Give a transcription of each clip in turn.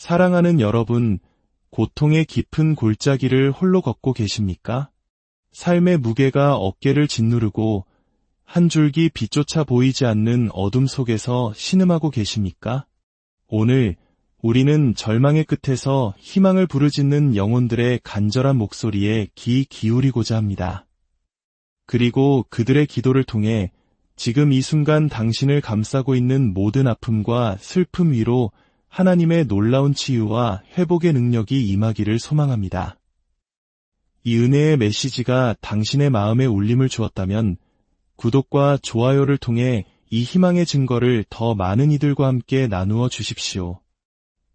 사랑하는 여러분, 고통의 깊은 골짜기를 홀로 걷고 계십니까? 삶의 무게가 어깨를 짓누르고 한 줄기 빛조차 보이지 않는 어둠 속에서 신음하고 계십니까? 오늘 우리는 절망의 끝에서 희망을 부르짖는 영혼들의 간절한 목소리에 귀 기울이고자 합니다. 그리고 그들의 기도를 통해 지금 이 순간 당신을 감싸고 있는 모든 아픔과 슬픔 위로 하나님의 놀라운 치유와 회복의 능력이 임하기를 소망합니다. 이 은혜의 메시지가 당신의 마음에 울림을 주었다면 구독과 좋아요를 통해 이 희망의 증거를 더 많은 이들과 함께 나누어 주십시오.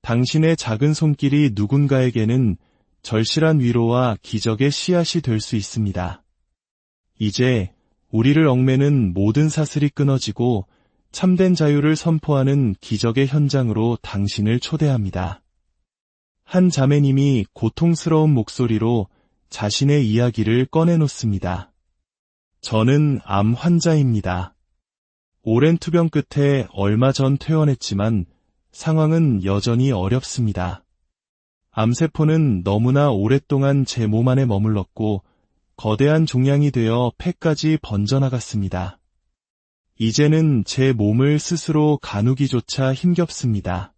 당신의 작은 손길이 누군가에게는 절실한 위로와 기적의 씨앗이 될 수 있습니다. 이제 우리를 얽매는 모든 사슬이 끊어지고 참된 자유를 선포하는 기적의 현장으로 당신을 초대합니다. 한 자매님이 고통스러운 목소리로 자신의 이야기를 꺼내놓습니다. 저는 암 환자입니다. 오랜 투병 끝에 얼마 전 퇴원했지만 상황은 여전히 어렵습니다. 암세포는 너무나 오랫동안 제 몸 안에 머물렀고 거대한 종양이 되어 폐까지 번져나갔습니다. 이제는 제 몸을 스스로 가누기조차 힘겹습니다.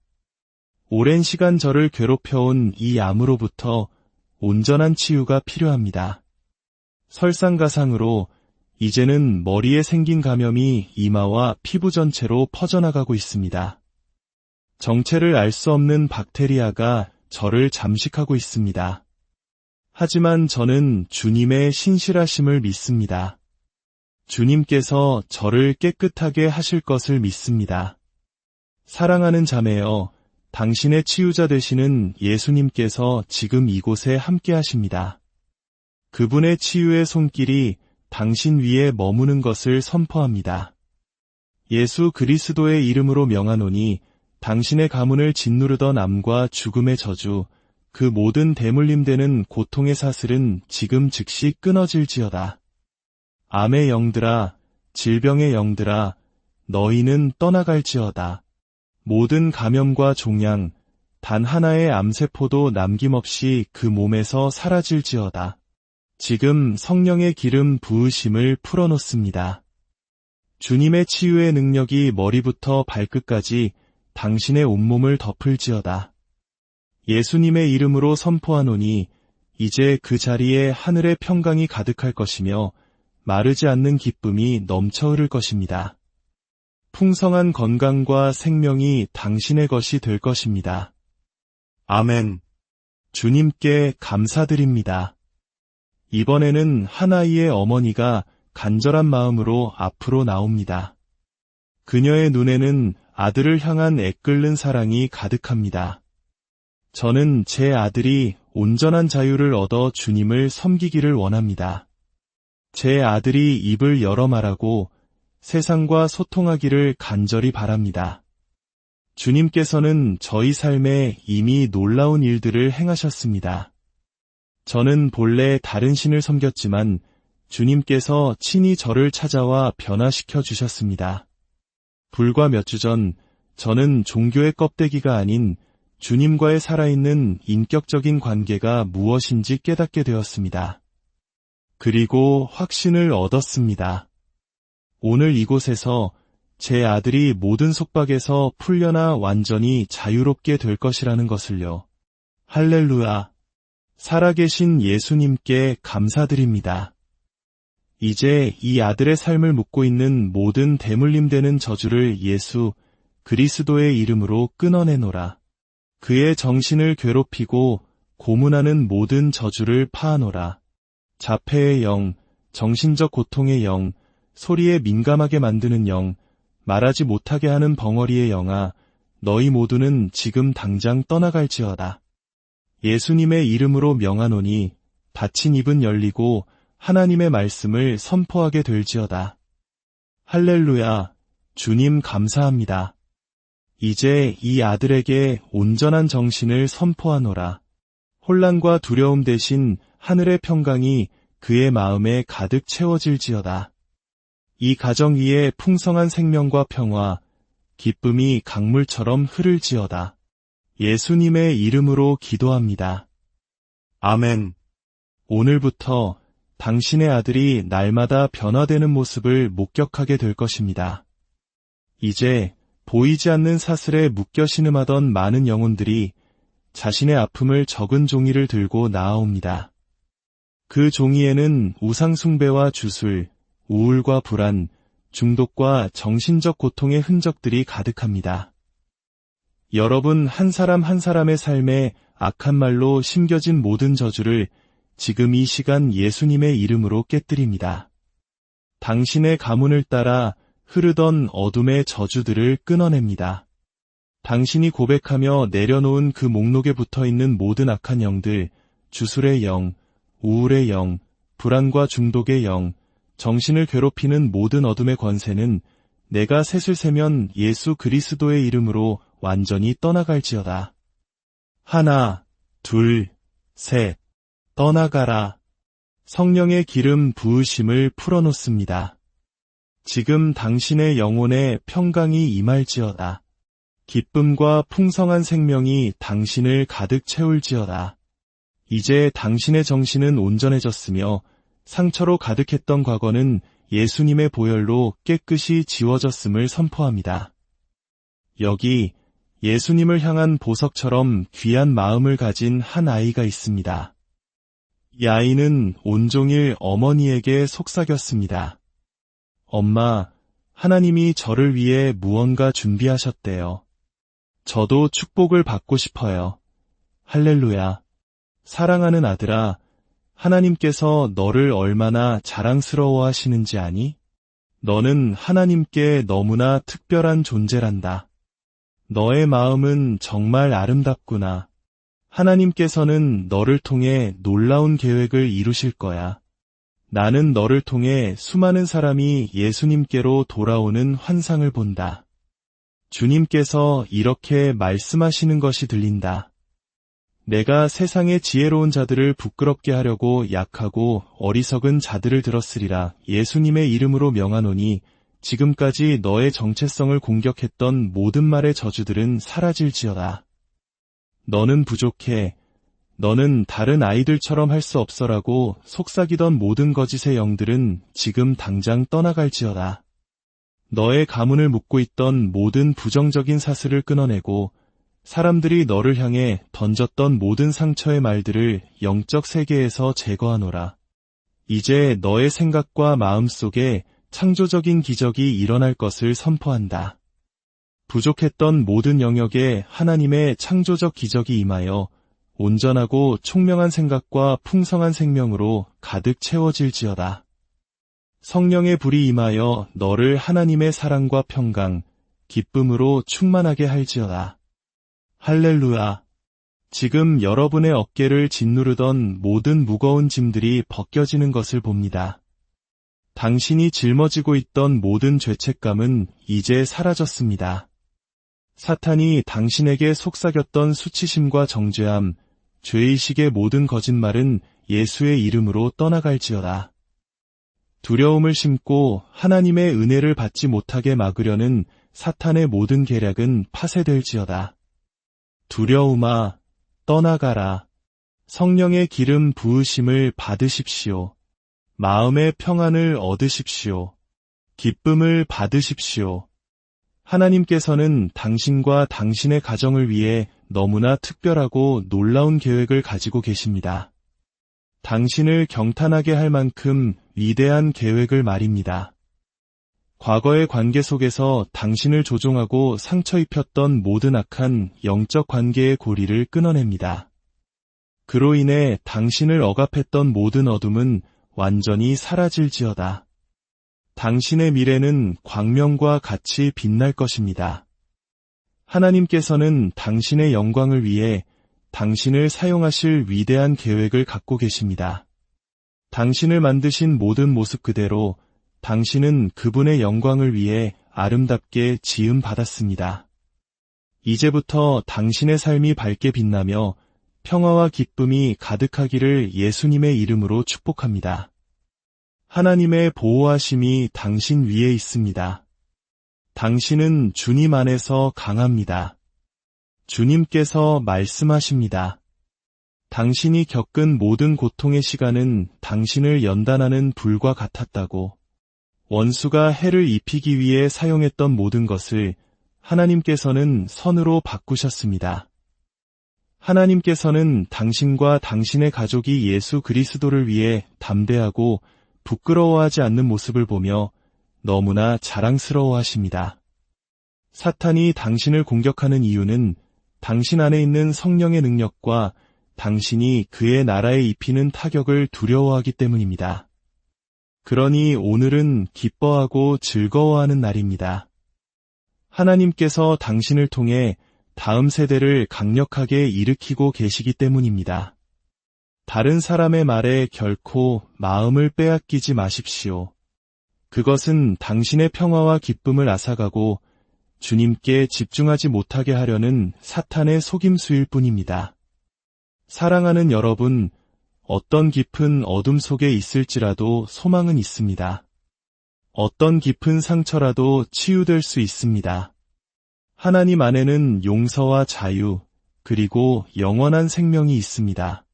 오랜 시간 저를 괴롭혀온 이 암으로부터 온전한 치유가 필요합니다. 설상가상으로 이제는 머리에 생긴 감염이 이마와 피부 전체로 퍼져나가고 있습니다. 정체를 알 수 없는 박테리아가 저를 잠식하고 있습니다. 하지만 저는 주님의 신실하심을 믿습니다. 주님께서 저를 깨끗하게 하실 것을 믿습니다. 사랑하는 자매여, 당신의 치유자 되시는 예수님께서 지금 이곳에 함께 하십니다. 그분의 치유의 손길이 당신 위에 머무는 것을 선포합니다. 예수 그리스도의 이름으로 명하노니 당신의 가문을 짓누르던 암과 죽음의 저주, 그 모든 대물림되는 고통의 사슬은 지금 즉시 끊어질지어다. 암의 영들아, 질병의 영들아, 너희는 떠나갈지어다. 모든 감염과 종양, 단 하나의 암세포도 남김없이 그 몸에서 사라질지어다. 지금 성령의 기름 부으심을 풀어놓습니다. 주님의 치유의 능력이 머리부터 발끝까지 당신의 온몸을 덮을지어다. 예수님의 이름으로 선포하노니 이제 그 자리에 하늘의 평강이 가득할 것이며 마르지 않는 기쁨이 넘쳐 흐를 것입니다. 풍성한 건강과 생명이 당신의 것이 될 것입니다. 아멘. 주님께 감사드립니다. 이번에는 하나이의 어머니가 간절한 마음으로 앞으로 나옵니다. 그녀의 눈에는 아들을 향한 애끓는 사랑이 가득합니다. 저는 제 아들이 온전한 자유를 얻어 주님을 섬기기를 원합니다. 제 아들이 입을 열어 말하고 세상과 소통하기를 간절히 바랍니다. 주님께서는 저희 삶에 이미 놀라운 일들을 행하셨습니다. 저는 본래 다른 신을 섬겼지만 주님께서 친히 저를 찾아와 변화시켜 주셨습니다. 불과 몇 주 전 저는 종교의 껍데기가 아닌 주님과의 살아있는 인격적인 관계가 무엇인지 깨닫게 되었습니다. 그리고 확신을 얻었습니다. 오늘 이곳에서 제 아들이 모든 속박에서 풀려나 완전히 자유롭게 될 것이라는 것을요. 할렐루야. 살아계신 예수님께 감사드립니다. 이제 이 아들의 삶을 묻고 있는 모든 대물림되는 저주를 예수 그리스도의 이름으로 끊어내노라. 그의 정신을 괴롭히고 고문하는 모든 저주를 파하노라. 자폐의 영, 정신적 고통의 영, 소리에 민감하게 만드는 영, 말하지 못하게 하는 벙어리의 영아, 너희 모두는 지금 당장 떠나갈지어다. 예수님의 이름으로 명하노니 닫힌 입은 열리고 하나님의 말씀을 선포하게 될지어다. 할렐루야, 주님 감사합니다. 이제 이 아들에게 온전한 정신을 선포하노라. 혼란과 두려움 대신 하늘의 평강이 그의 마음에 가득 채워질지어다. 이 가정 위에 풍성한 생명과 평화, 기쁨이 강물처럼 흐를지어다. 예수님의 이름으로 기도합니다. 아멘. 오늘부터 당신의 아들이 날마다 변화되는 모습을 목격하게 될 것입니다. 이제 보이지 않는 사슬에 묶여 신음하던 많은 영혼들이 자신의 아픔을 적은 종이를 들고 나아옵니다. 그 종이에는 우상숭배와 주술, 우울과 불안, 중독과 정신적 고통의 흔적들이 가득합니다. 여러분 한 사람 한 사람의 삶에 악한 말로 심겨진 모든 저주를 지금 이 시간 예수님의 이름으로 깨뜨립니다. 당신의 가문을 따라 흐르던 어둠의 저주들을 끊어냅니다. 당신이 고백하며 내려놓은 그 목록에 붙어 있는 모든 악한 영들, 주술의 영, 우울의 영, 불안과 중독의 영, 정신을 괴롭히는 모든 어둠의 권세는 내가 셋을 세면 예수 그리스도의 이름으로 완전히 떠나갈지어다. 하나, 둘, 셋, 떠나가라. 성령의 기름 부으심을 풀어놓습니다. 지금 당신의 영혼에 평강이 임할지어다. 기쁨과 풍성한 생명이 당신을 가득 채울지어다. 이제 당신의 정신은 온전해졌으며 상처로 가득했던 과거는 예수님의 보혈로 깨끗이 지워졌음을 선포합니다. 여기 예수님을 향한 보석처럼 귀한 마음을 가진 한 아이가 있습니다. 이 아이는 온종일 어머니에게 속삭였습니다. 엄마, 하나님이 저를 위해 무언가 준비하셨대요. 저도 축복을 받고 싶어요. 할렐루야. 사랑하는 아들아, 하나님께서 너를 얼마나 자랑스러워 하시는지 아니? 너는 하나님께 너무나 특별한 존재란다. 너의 마음은 정말 아름답구나. 하나님께서는 너를 통해 놀라운 계획을 이루실 거야. 나는 너를 통해 수많은 사람이 예수님께로 돌아오는 환상을 본다. 주님께서 이렇게 말씀하시는 것이 들린다. 내가 세상의 지혜로운 자들을 부끄럽게 하려고 약하고 어리석은 자들을 들었으리라 예수님의 이름으로 명하노니 지금까지 너의 정체성을 공격했던 모든 말의 저주들은 사라질지어다. 너는 부족해. 너는 다른 아이들처럼 할 수 없어라고 속삭이던 모든 거짓의 영들은 지금 당장 떠나갈지어다. 너의 가문을 묶고 있던 모든 부정적인 사슬을 끊어내고 사람들이 너를 향해 던졌던 모든 상처의 말들을 영적 세계에서 제거하노라. 이제 너의 생각과 마음 속에 창조적인 기적이 일어날 것을 선포한다. 부족했던 모든 영역에 하나님의 창조적 기적이 임하여 온전하고 총명한 생각과 풍성한 생명으로 가득 채워질지어다. 성령의 불이 임하여 너를 하나님의 사랑과 평강, 기쁨으로 충만하게 할지어다. 할렐루야. 지금 여러분의 어깨를 짓누르던 모든 무거운 짐들이 벗겨지는 것을 봅니다. 당신이 짊어지고 있던 모든 죄책감은 이제 사라졌습니다. 사탄이 당신에게 속삭였던 수치심과 정죄함, 죄의식의 모든 거짓말은 예수의 이름으로 떠나갈지어다. 두려움을 심고 하나님의 은혜를 받지 못하게 막으려는 사탄의 모든 계략은 파쇄될지어다. 두려움아, 떠나가라. 성령의 기름 부으심을 받으십시오. 마음의 평안을 얻으십시오. 기쁨을 받으십시오. 하나님께서는 당신과 당신의 가정을 위해 너무나 특별하고 놀라운 계획을 가지고 계십니다. 당신을 경탄하게 할 만큼 위대한 계획을 말입니다. 과거의 관계 속에서 당신을 조종하고 상처 입혔던 모든 악한 영적 관계의 고리를 끊어냅니다. 그로 인해 당신을 억압했던 모든 어둠은 완전히 사라질지어다. 당신의 미래는 광명과 같이 빛날 것입니다. 하나님께서는 당신의 영광을 위해 당신을 사용하실 위대한 계획을 갖고 계십니다. 당신을 만드신 모든 모습 그대로 당신은 그분의 영광을 위해 아름답게 지음 받았습니다. 이제부터 당신의 삶이 밝게 빛나며 평화와 기쁨이 가득하기를 예수님의 이름으로 축복합니다. 하나님의 보호하심이 당신 위에 있습니다. 당신은 주님 안에서 강합니다. 주님께서 말씀하십니다. 당신이 겪은 모든 고통의 시간은 당신을 연단하는 불과 같았다고. 원수가 해를 입히기 위해 사용했던 모든 것을 하나님께서는 선으로 바꾸셨습니다. 하나님께서는 당신과 당신의 가족이 예수 그리스도를 위해 담대하고 부끄러워하지 않는 모습을 보며 너무나 자랑스러워 하십니다. 사탄이 당신을 공격하는 이유는 당신 안에 있는 성령의 능력과 당신이 그의 나라에 입히는 타격을 두려워하기 때문입니다. 그러니 오늘은 기뻐하고 즐거워하는 날입니다. 하나님께서 당신을 통해 다음 세대를 강력하게 일으키고 계시기 때문입니다. 다른 사람의 말에 결코 마음을 빼앗기지 마십시오. 그것은 당신의 평화와 기쁨을 앗아가고 주님께 집중하지 못하게 하려는 사탄의 속임수일 뿐입니다. 사랑하는 여러분, 어떤 깊은 어둠 속에 있을지라도 소망은 있습니다. 어떤 깊은 상처라도 치유될 수 있습니다. 하나님 안에는 용서와 자유, 그리고 영원한 생명이 있습니다.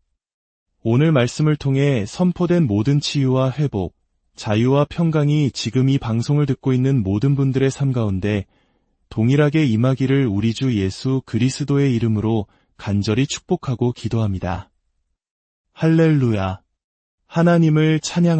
오늘 말씀을 통해 선포된 모든 치유와 회복, 자유와 평강이 지금 이 방송을 듣고 있는 모든 분들의 삶 가운데 동일하게 임하기를 우리 주 예수 그리스도의 이름으로 간절히 축복하고 기도합니다. 할렐루야. 하나님을 찬양